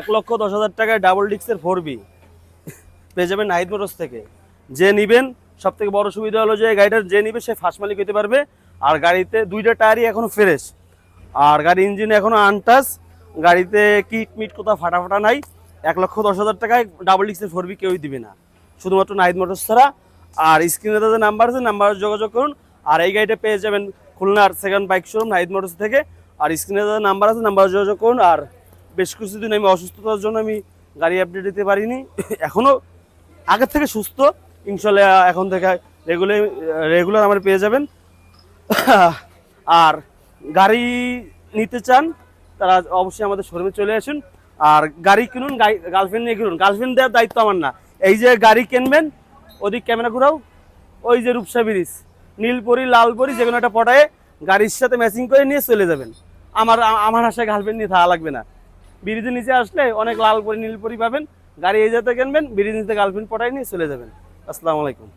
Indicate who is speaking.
Speaker 1: এক লক্ষ দশ হাজার টাকায় ডাবল ডিক্সের ফোর বি পেয়ে যাবেন নাহিদ মোটরস থেকে। যে নিবেন সব থেকে বড় সুবিধা হলো যে গাড়িটার যে নিবে, সে ফার্স্ট মালিক হতে পারবে। আর গাড়িতে দুইটা টায়ারই এখনও ফ্রেশ আর গাড়ির ইঞ্জিন এখনও আনটাস গাড়িতে কিট মিট কোথাও ফাটা ফাটা নাই। এক লক্ষ দশ হাজার টাকায় ডাবল ডিক্সের ফোর বি কেউই দিবে না। শুধুমাত্র নাহিদ মোটরস ছাড়া। আর স্ক্রিনে তাদের নাম্বার আছে নাম্বার যোগাযোগ করুন। আর এই গাড়িটা পেয়ে যাবেন খুলনার second bike showroom Nahid motors থেকে। আর স্ক্রিনে তাদের নাম্বার আছে নাম্বার যোগাযোগ করুন। আর বেশ কিছুদিন আমি অসুস্থতার জন্য আমি গাড়ি আপডেট দিতে পারিনি। এখনও আগের থেকে সুস্থ। ইনশাল্লাহ এখন থেকে রেগুলার রেগুলার আমার পেয়ে যাবেন। আর গাড়ি নিতে চান, তারা অবশ্যই আমাদের শোরুমে চলে আসুন। আর গাড়ি কিনুন গার্লফ্রেন্ড নিয়ে কিনুন গার্লফ্রেন্ড দেওয়ার দায়িত্ব আমার না। এই যে গাড়ি কিনবেন, ওদিক ক্যামেরা ঘুরাও। ওই যে রূপসা ব্রিজ, নীলপরি, লালপরি যে কোনো একটা পটায়ে গাড়ির সাথে ম্যাচিং করে নিয়ে চলে যাবেন। আমার আমার আশায় গার্লফ্রেন্ড নিয়ে থাকা লাগবে না। ব্রিজের নিচে আসলে অনেক লাল পরি নীল পরি পাবেন। গাড়ি এই যাতে কিনবেন ব্রিজ নিচে গার্লফ্রেন্ড পটাই নিয়ে চলে যাবেন। আসসালামু আলাইকুম।